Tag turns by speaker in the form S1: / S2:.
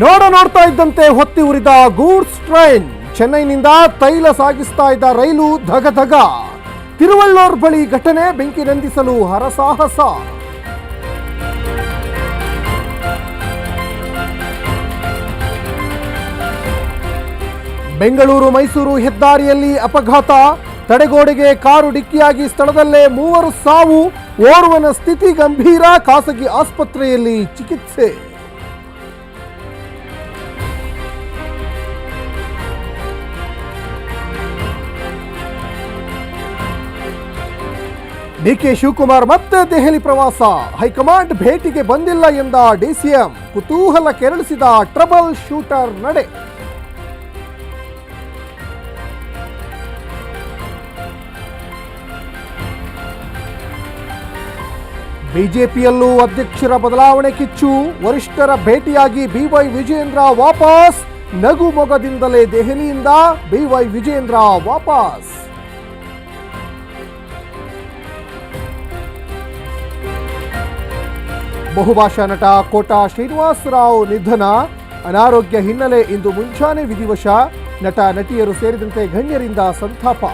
S1: ನೋಡ, ನೋಡ್ತಾ ಇದ್ದಂತೆ ಹೊತ್ತಿ ಉರಿದ ಗೂಡ್ಸ್ ಟ್ರೈನ್ ಚೆನ್ನೈನಿಂದ ತೈಲ ಸಾಗಿಸ್ತಾ ಇದ್ದ ರೈಲು ಧಗ ಧಗ. ತಿರುವಳ್ಳೂರ್ ಬಳಿ ಘಟನೆ ಬೆಂಕಿ ನಂದಿಸಲು ಹರಸಾಹಸ. ಬೆಂಗಳೂರು ಮೈಸೂರು ಹೆದ್ದಾರಿಯಲ್ಲಿ ಅಪಘಾತ. ತಡೆಗೋಡೆಗೆ ಕಾರು ಡಿಕ್ಕಿಯಾಗಿ ಸ್ಥಳದಲ್ಲೇ ಮೂವರು ಸಾವು. ಓರ್ವನ ಸ್ಥಿತಿ ಗಂಭೀರ, ಖಾಸಗಿ ಆಸ್ಪತ್ರೆಯಲ್ಲಿ ಚಿಕಿತ್ಸೆ. ಡಿಕೆ ಶಿವಕುಮಾರ್ ಮತ್ತೆ ದೆಹಲಿ ಪ್ರವಾಸ. ಹೈಕಮಾಂಡ್ ಭೇಟಿಗೆ ಬಂದಿಲ್ಲ ಎಂದ ಡಿಸಿಎಂ ಕುತೂಹಲ ಕೆರಳಿಸಿದ ಟ್ರಬಲ್ ಶೂಟರ್ ನಡೆ. ಬಿಜೆಪಿಯಲ್ಲೂ ಅಧ್ಯಕ್ಷರ ಬದಲಾವಣೆ ಕಿಚ್ಚು. ವರಿಷ್ಠರ ಭೇಟಿಯಾಗಿ ಬಿವೈ ವಿಜೇಂದ್ರ ವಾಪಸ್. ನಗು ಮೊಗದಿಂದಲೇ ದೆಹಲಿಯಿಂದ ಬಿವೈ ವಿಜೇಂದ್ರ ವಾಪಸ್. ಬಹುಭಾಷಾ ನಟ ಕೋಟಾ ಶ್ರೀನಿವಾಸರಾವ್ ನಿಧನ. ಅನಾರೋಗ್ಯ ಹಿನ್ನೆಲೆ ಇಂದು ಮುಂಜಾನೆ ವಿಧಿವಶ. ನಟ, ನಟಿಯರು ಸೇರಿದಂತೆ ಗಣ್ಯರಿಂದ ಸಂತಾಪ.